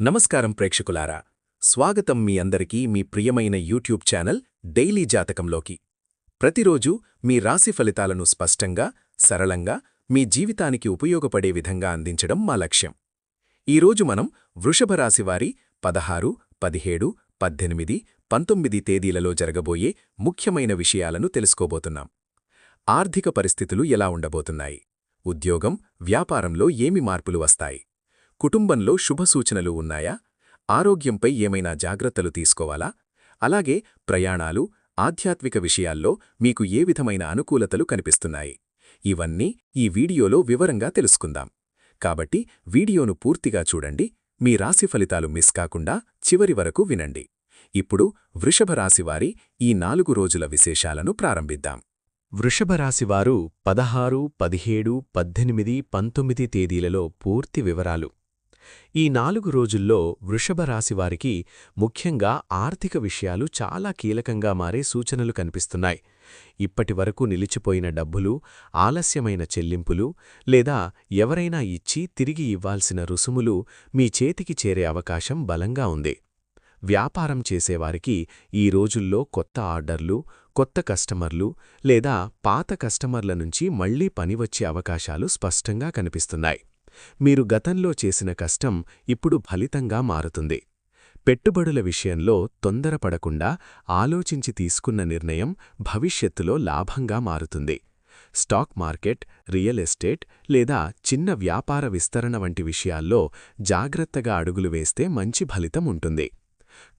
నమస్కారం ప్రేక్షకులారా. స్వాగతం మీ అందరికీ మీ ప్రియమైన యూట్యూబ్ ఛానల్ డైలీ జాతకంలోకి. ప్రతిరోజు మీ రాశి ఫలితాలను స్పష్టంగా సరళంగా మీ జీవితానికి ఉపయోగపడే విధంగా అందించడం మా లక్ష్యం. ఈరోజు మనం వృషభ రాశివారి పదహారు పదిహేడు పద్దెనిమిది పంతొమ్మిది తేదీలలో జరగబోయే ముఖ్యమైన విషయాలను తెలుసుకోబోతున్నాం. ఆర్థిక పరిస్థితులు ఎలా ఉండబోతున్నాయి? ఉద్యోగం వ్యాపారంలో ఏమి మార్పులు వస్తాయి? కుటుంబంలో శుభ సూచనలు ఉన్నాయా? ఆరోగ్యంపై ఏమైనా జాగ్రత్తలు తీసుకోవాలా? అలాగే ప్రయాణాలు ఆధ్యాత్మిక విషయాల్లో మీకు ఏ విధమైన అనుకూలతలు కనిపిస్తున్నాయి? ఇవన్నీ ఈ వీడియోలో వివరంగా తెలుసుకుందాం. కాబట్టి వీడియోను పూర్తిగా చూడండి మీ రాశి ఫలితాలు మిస్ కాకుండా చివరి వరకు వినండి. ఇప్పుడు వృషభ రాశివారి ఈ నాలుగు రోజుల విశేషాలను ప్రారంభిద్దాం. వృషభ రాశివారు పదహారు పదిహేడు పద్దెనిమిది పంతొమ్మిది తేదీలలో పూర్తి వివరాలు. ఈ నాలుగు రోజుల్లో వృషభ రాశివారికి ముఖ్యంగా ఆర్థిక విషయాలు చాలా కీలకంగా మారే సూచనలు కనిపిస్తున్నాయి. ఇప్పటివరకు నిలిచిపోయిన డబ్బులు ఆలస్యమైన చెల్లింపులు లేదా ఎవరైనా ఇచ్చి తిరిగి ఇవ్వాల్సిన రుసుములు మీ చేతికి చేరే అవకాశం బలంగా ఉంది. వ్యాపారం చేసేవారికి ఈ రోజుల్లో కొత్త ఆర్డర్లు కొత్త కస్టమర్లు లేదా పాత కస్టమర్ల నుంచి మళ్ళీ పనివచ్చే అవకాశాలు స్పష్టంగా కనిపిస్తున్నాయి. మీరు గతంలో చేసిన కష్టం ఇప్పుడు ఫలితంగా మారుతుంది. పెట్టుబడుల విషయంలో తొందరపడకుండా ఆలోచించి తీసుకున్న నిర్ణయం భవిష్యత్తులో లాభంగా మారుతుంది. స్టాక్ మార్కెట్ రియల్ ఎస్టేట్ లేదా చిన్న వ్యాపార విస్తరణ వంటి విషయాల్లో జాగ్రత్తగా అడుగులు వేస్తే మంచి ఫలితం ఉంటుంది.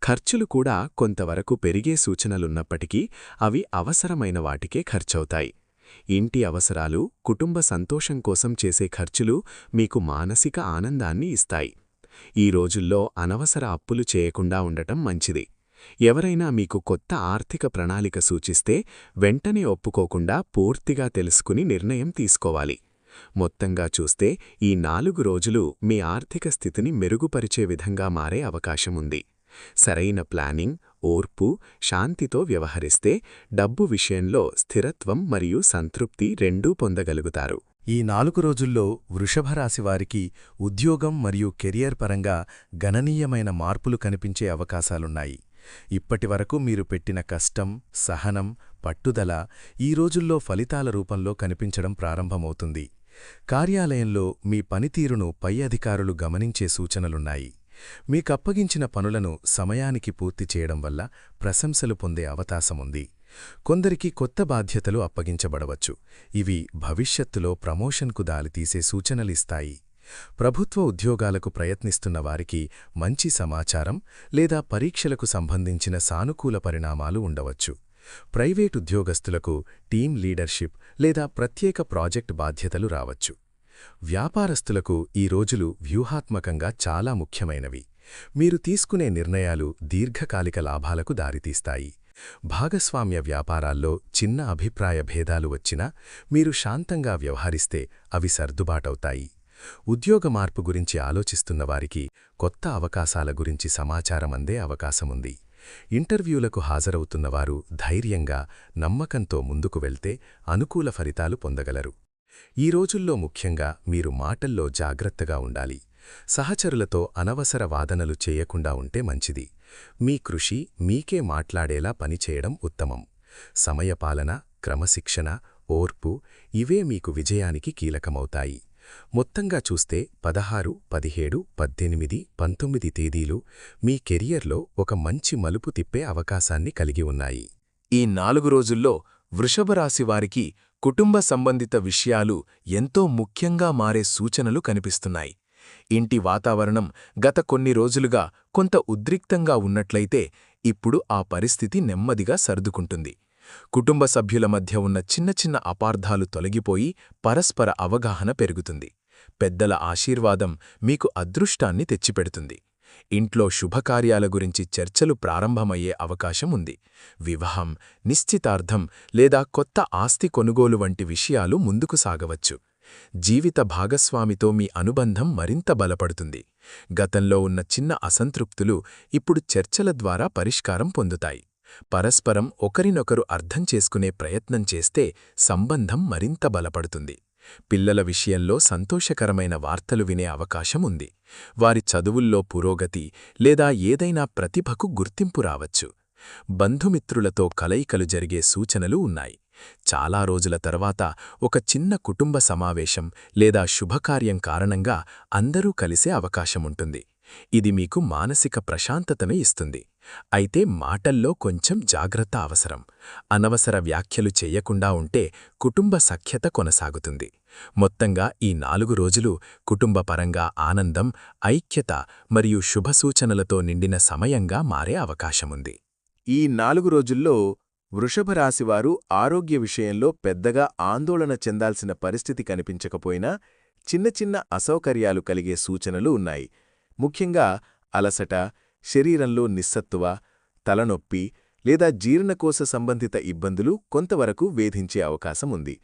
ఖర్చులు కూడా కొంతవరకు పెరిగే సూచనలున్నప్పటికీ అవి అవసరమైన వాటికే ఖర్చవుతాయి. ఇంటి అవసరాలు కుటుంబ సంతోషం కోసం చేసే ఖర్చులు మీకు మానసిక ఆనందాన్ని ఇస్తాయి. ఈ రోజుల్లో అనవసర అప్పులు చేయకుండా ఉండటం మంచిది. ఎవరైనా మీకు కొత్త ఆర్థిక ప్రణాళిక సూచిస్తే వెంటనే ఒప్పుకోకుండా పూర్తిగా తెలుసుకుని నిర్ణయం తీసుకోవాలి. మొత్తంగా చూస్తే ఈ నాలుగు రోజులు మీ ఆర్థిక స్థితిని మెరుగుపరిచే విధంగా మారే అవకాశముంది సరైన ప్లానింగ్ ఓర్పు శాంతితో వ్యవహరిస్తే డబ్బు విషయంలో స్థిరత్వం మరియు సంతృప్తి రెండూ పొందగలుగుతారు. ఈ నాలుగు రోజుల్లో వృషభరాశివారికి ఉద్యోగం మరియు కెరియర్ పరంగా గణనీయమైన మార్పులు కనిపించే అవకాశాలున్నాయి. ఇప్పటివరకు మీరు పెట్టిన కష్టం సహనం పట్టుదల ఈ రోజుల్లో ఫలితాల రూపంలో కనిపించడం ప్రారంభమవుతుంది. కార్యాలయంలో మీ పనితీరును పై అధికారులు గమనించే సూచనలున్నాయి. మీకప్పగించిన పనులను సమయానికి పూర్తి చేయడం వల్ల ప్రశంసలు పొందే అవకాశముంది. కొందరికి కొత్త బాధ్యతలు అప్పగించబడవచ్చు. ఇవి భవిష్యత్తులో ప్రమోషన్కు దారితీసే సూచనలిస్తాయి ప్రభుత్వ ఉద్యోగాలకు ప్రయత్నిస్తున్న వారికి మంచి సమాచారం లేదా పరీక్షలకు సంబంధించిన సానుకూల పరిణామాలు ఉండవచ్చు. ప్రైవేట్ ఉద్యోగస్తులకు టీం లీడర్షిప్ లేదా ప్రత్యేక ప్రాజెక్ట్ బాధ్యతలు రావచ్చు. వ్యాపారస్తులకు ఈ రోజులు వ్యూహాత్మకంగా చాలా ముఖ్యమైనవి. మీరు తీసుకునే నిర్ణయాలు దీర్ఘకాలిక లాభాలకు దారితీస్తాయి. భాగస్వామ్య వ్యాపారాల్లో చిన్న అభిప్రాయ భేదాలు వచ్చినా మీరు శాంతంగా వ్యవహరిస్తే అవి సర్దుబాటవుతాయి. ఉద్యోగ మార్పు గురించి ఆలోచిస్తున్న వారికి కొత్త అవకాశాల గురించి సమాచారం అందే అవకాశముంది ఇంటర్వ్యూలకు హాజరవుతున్నవారు ధైర్యంగా నమ్మకంతో ముందుకు వెళ్తే అనుకూల ఫలితాలు పొందగలరు. ఈ రోజుల్లో ముఖ్యంగా మీరు మాటల్లో జాగ్రత్తగా ఉండాలి. సహచరులతో అనవసర వాదనలు చేయకుండా ఉంటే మంచిది. మీ కృషి మీకే మాట్లాడేలా పనిచేయడం ఉత్తమం. సమయపాలన క్రమశిక్షణ ఓర్పు ఇవే మీకు విజయానికి కీలకమవుతాయి. మొత్తంగా చూస్తే పదహారు పదిహేడు పద్దెనిమిది పంతొమ్మిది తేదీలు మీ కెరియర్లో ఒక మంచి మలుపు తిప్పే అవకాశాన్ని కలిగి ఉన్నాయి. ఈ నాలుగు రోజుల్లో వృషభరాశివారికి కుటుంబ సంబంధిత విషయాలు ఎంతో ముఖ్యంగా మారే సూచనలు కనిపిస్తున్నాయి. ఇంటి వాతావరణం గత కొన్ని రోజులుగా కొంత ఉద్రిక్తంగా ఉన్నట్లయితే ఇప్పుడు ఆ పరిస్థితి నెమ్మదిగా సర్దుకుంటుంది. కుటుంబ సభ్యుల మధ్య ఉన్న చిన్న చిన్న అపార్థాలు తొలగిపోయి పరస్పర అవగాహన పెరుగుతుంది. పెద్దల ఆశీర్వాదం మీకు అదృష్టాన్ని తెచ్చిపెడుతుంది. ఇంట్లో శుభకార్యాల గురించి చర్చలు ప్రారంభమయ్యే అవకాశం ఉంది. వివాహం నిశ్చితార్థం లేదా కొత్త ఆస్తి కొనుగోలు వంటి విషయాలు ముందుకు సాగవచ్చు. జీవిత భాగస్వామితో మీ అనుబంధం మరింత బలపడుతుంది. గతంలో ఉన్న చిన్న అసంతృప్తులు ఇప్పుడు చర్చల ద్వారా పరిష్కారం పొందుతాయి. పరస్పరం ఒకరినొకరు అర్థం చేసుకునే ప్రయత్నం చేస్తే సంబంధం మరింత బలపడుతుంది. పిల్లల విషయంలో సంతోషకరమైన వార్తలు వినే అవకాశం ఉంది. వారి చదువుల్లో పురోగతి లేదా ఏదైనా ప్రతిభకు గుర్తింపు రావచ్చు. బంధుమిత్రులతో కలయికలు జరిగే సూచనలు ఉన్నాయి. చాలా రోజుల తర్వాత ఒక చిన్న కుటుంబ సమావేశం లేదా శుభకార్యం కారణంగా అందరూ కలిసే అవకాశముంటుంది ఇది మీకు మానసిక ప్రశాంతతను ఇస్తుంది. అయితే మాటల్లో కొంచెం జాగ్రత్త అవసరం. అనవసర వ్యాఖ్యలు చెయ్యకుండా ఉంటే కుటుంబ సఖ్యత కొనసాగుతుంది. మొత్తంగా ఈ నాలుగు రోజులు కుటుంబపరంగా ఆనందం ఐక్యత మరియు శుభసూచనలతో నిండిన సమయంగా మారే అవకాశముంది. ఈ నాలుగు రోజుల్లో వృషభరాశివారు ఆరోగ్య విషయంలో పెద్దగా ఆందోళన చెందాల్సిన పరిస్థితి కనిపించకపోయినా చిన్న చిన్న అసౌకర్యాలు కలిగే సూచనలు ఉన్నాయి. ముఖ్యంగా అలసట శరీరంలో నిస్సత్తువ తలనొప్పి లేదా జీర్ణకోశ సంబంధిత ఇబ్బందులు కొంతవరకు వేధించే అవకాశం ఉంది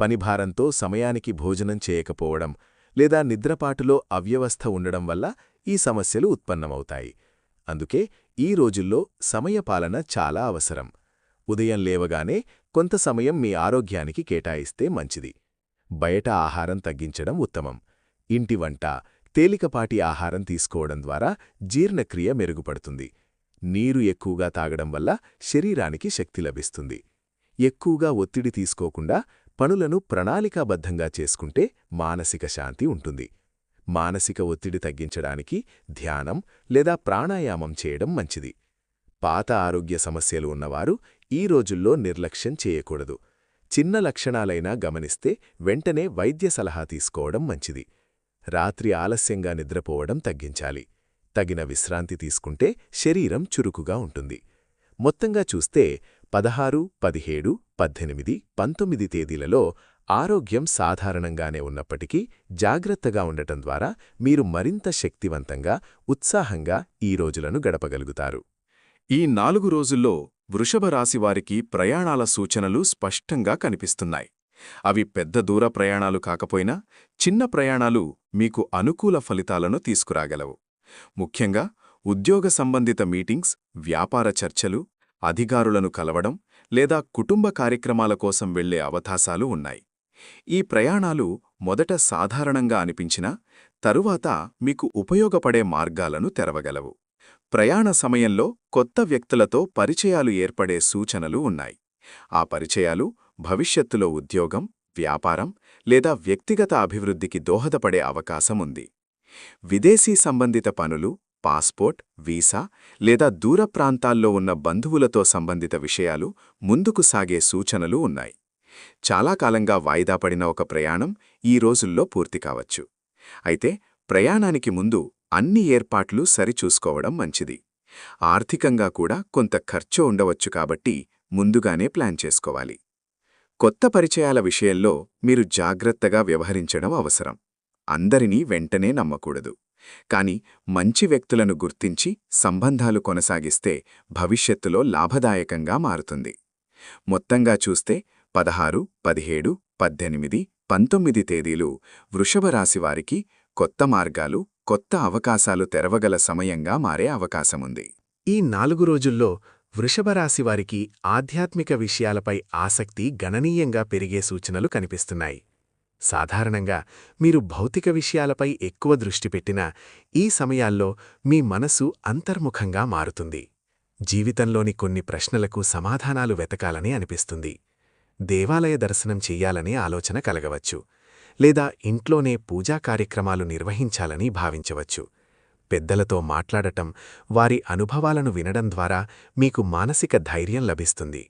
పనిభారంతో సమయానికి భోజనం చేయకపోవడం లేదా నిద్రపాటులో అవ్యవస్థ ఉండడం వల్ల ఈ సమస్యలు ఉత్పన్నమవుతాయి. అందుకే ఈ రోజుల్లో సమయపాలన చాలా అవసరం. ఉదయం లేవగానే కొంత సమయం మీ ఆరోగ్యానికి కేటాయిస్తే మంచిది. బయట ఆహారం తగ్గించడం ఉత్తమం. ఇంటి వంట తేలికపాటి ఆహారం తీసుకోవడం ద్వారా జీర్ణక్రియ మెరుగుపడుతుంది. నీరు ఎక్కువగా తాగడం వల్ల శరీరానికి శక్తి లభిస్తుంది. ఎక్కువగా ఒత్తిడి తీసుకోకుండా పనులను ప్రణాళికాబద్ధంగా చేసుకుంటే మానసిక శాంతి ఉంటుంది. మానసిక ఒత్తిడి తగ్గించడానికి ధ్యానం లేదా ప్రాణాయామం చేయడం మంచిది. పాత ఆరోగ్య సమస్యలు ఉన్నవారు ఈ రోజుల్లో నిర్లక్ష్యం చేయకూడదు. చిన్న లక్షణాలైనా గమనిస్తే వెంటనే వైద్య సలహా తీసుకోవడం మంచిది. రాత్రి ఆలస్యంగా నిద్రపోవడం తగ్గించాలి. తగిన విశ్రాంతి తీసుకుంటే శరీరం చురుకుగా ఉంటుంది. మొత్తంగా చూస్తే పదహారు పదిహేడు పద్దెనిమిది పంతొమ్మిది తేదీలలో ఆరోగ్యం సాధారణంగానే ఉన్నప్పటికీ జాగ్రత్తగా ఉండటం ద్వారా మీరు మరింత శక్తివంతంగా ఉత్సాహంగా ఈ రోజులను గడపగలుగుతారు. ఈ నాలుగు రోజుల్లో వృషభ రాశివారికి ప్రయాణాల సూచనలు స్పష్టంగా కనిపిస్తున్నాయి. అవి పెద్ద దూర ప్రయాణాలు కాకపోయినా చిన్న ప్రయాణాలు మీకు అనుకూల ఫలితాలను తీసుకురాగలవు. ముఖ్యంగా ఉద్యోగ సంబంధిత మీటింగ్స్ వ్యాపార చర్చలు అధికారులను కలవడం లేదా కుటుంబ కార్యక్రమాల కోసం వెళ్ళే అవకాశాలు ఉన్నాయి. ఈ ప్రయాణాలు మొదట సాధారణంగా అనిపించినా తరువాత మీకు ఉపయోగపడే మార్గాలను తెరవగలవు. ప్రయాణ సమయంలో కొత్త వ్యక్తులతో పరిచయాలు ఏర్పడే సూచనలు ఉన్నాయి. ఆ పరిచయాలు భవిష్యత్తులో ఉద్యోగం వ్యాపారం లేదా వ్యక్తిగత అభివృద్ధికి దోహదపడే అవకాశముంది విదేశీ సంబంధిత పనులు పాస్పోర్ట్ వీసా లేదా దూర ప్రాంతాల్లో ఉన్న బంధువులతో సంబంధిత విషయాలు ముందుకు సాగే సూచనలు ఉన్నాయి. చాలా కాలంగా వాయిదా పడిన ఒక ప్రయాణం ఈ రోజుల్లో పూర్తి కావచ్చు. అయితే ప్రయాణానికి ముందు అన్ని ఏర్పాట్లు సరిచూసుకోవడం మంచిది. ఆర్థికంగా కూడా కొంత ఖర్చు ఉండవచ్చు కాబట్టి ముందుగానే ప్లాన్ చేసుకోవాలి. కొత్త పరిచయాల విషయంలో మీరు జాగ్రత్తగా వ్యవహరించడం అవసరం. అందరినీ వెంటనే నమ్మకూడదు. కాని మంచి వ్యక్తులను గుర్తించి సంబంధాలు కొనసాగిస్తే భవిష్యత్తులో లాభదాయకంగా మారుతుంది. మొత్తంగా చూస్తే పదహారు పదిహేడు పద్దెనిమిది పంతొమ్మిది తేదీలు వృషభరాశివారికి కొత్త మార్గాలు కొత్త అవకాశాలు తెరవగల సమయంగా మారే అవకాశముంది. ఈ నాలుగు రోజుల్లో వృషభరాశివారికి ఆధ్యాత్మిక విషయాలపై ఆసక్తి గణనీయంగా పెరిగే సూచనలు కనిపిస్తున్నాయి. సాధారణంగా మీరు భౌతిక విషయాలపై ఎక్కువ దృష్టి పెట్టినా ఈ సమయాల్లో మీ మనసు అంతర్ముఖంగా మారుతుంది. జీవితంలోని కొన్ని ప్రశ్నలకు సమాధానాలు వెతకాలని అనిపిస్తుంది. దేవాలయ దర్శనం చెయ్యాలనే ఆలోచన కలగవచ్చు. లేదా ఇంట్లోనే పూజా కార్యక్రమాలు నిర్వహించాలని భావించవచ్చు. పెద్దలతో మాట్లాడటం వారి అనుభవాలను వినడం ద్వారా మీకు మానసిక ధైర్యం లభిస్తుంది.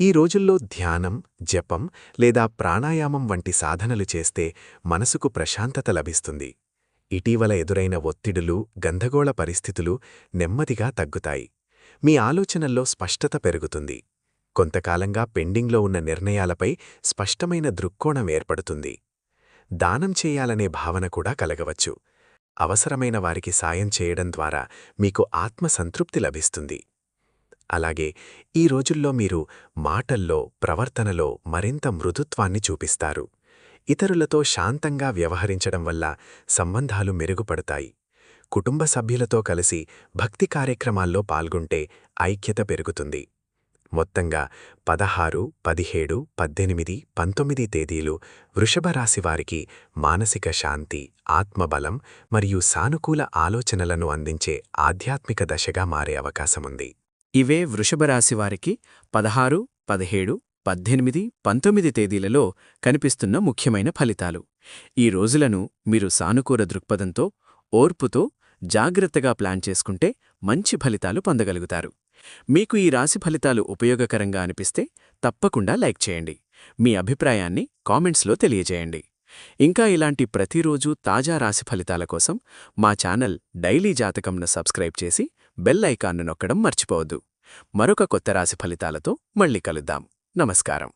ఈ రోజుల్లో ధ్యానం జపం లేదా ప్రాణాయామం వంటి సాధనలు చేస్తే మనసుకు ప్రశాంతత లభిస్తుంది. ఇటీవల ఎదురైన ఒత్తిడులు గంధగోళ పరిస్థితులు నెమ్మదిగా తగ్గుతాయి. మీ ఆలోచనల్లో స్పష్టత పెరుగుతుంది. కొంతకాలంగా పెండింగ్లో ఉన్న నిర్ణయాలపై స్పష్టమైన దృక్కోణం ఏర్పడుతుంది. దానం చేయాలనే భావన కూడా కలగవచ్చు. అవసరమైన వారికి సాయం చేయడం ద్వారా మీకు ఆత్మసంతృప్తి లభిస్తుంది. అలాగే ఈ రోజుల్లో మీరు మాటల్లో ప్రవర్తనలో మరింత మృదుత్వాన్ని చూపిస్తారు. ఇతరులతో శాంతంగా వ్యవహరించడం వల్ల సంబంధాలు మెరుగుపడతాయి. కుటుంబ సభ్యులతో కలిసి భక్తి కార్యక్రమాల్లో పాల్గొంటే ఐక్యత పెరుగుతుంది. మొత్తంగా పదహారు పదిహేడు పద్దెనిమిది పంతొమ్మిది తేదీలు వృషభ మానసిక శాంతి ఆత్మబలం మరియు సానుకూల ఆలోచనలను అందించే ఆధ్యాత్మిక దశగా మారే అవకాశముంది. ఇవే వృషభ పదహారు పదిహేడు పద్దెనిమిది పంతొమ్మిది తేదీలలో కనిపిస్తున్న ముఖ్యమైన ఫలితాలు. ఈ రోజులను మీరు సానుకూల దృక్పథంతో ఓర్పుతో జాగ్రత్తగా ప్లాన్ చేసుకుంటే మంచి ఫలితాలు పొందగలుగుతారు. మీకు ఈ రాశి ఫలితాలు ఉపయోగకరంగా అనిపిస్తే తప్పకుండా లైక్ చేయండి. మీ అభిప్రాయాన్ని కామెంట్స్లో తెలియజేయండి. ఇంకా ఇలాంటి ప్రతిరోజూ తాజా రాశి ఫలితాల కోసం మా ఛానల్ డైలీ జాతకంను సబ్స్క్రైబ్ చేసి బెల్ ఐకాన్ను నొక్కడం మర్చిపోవద్దు. మరొక కొత్త రాశి ఫలితాలతో మళ్ళీ కలుద్దాం. నమస్కారం.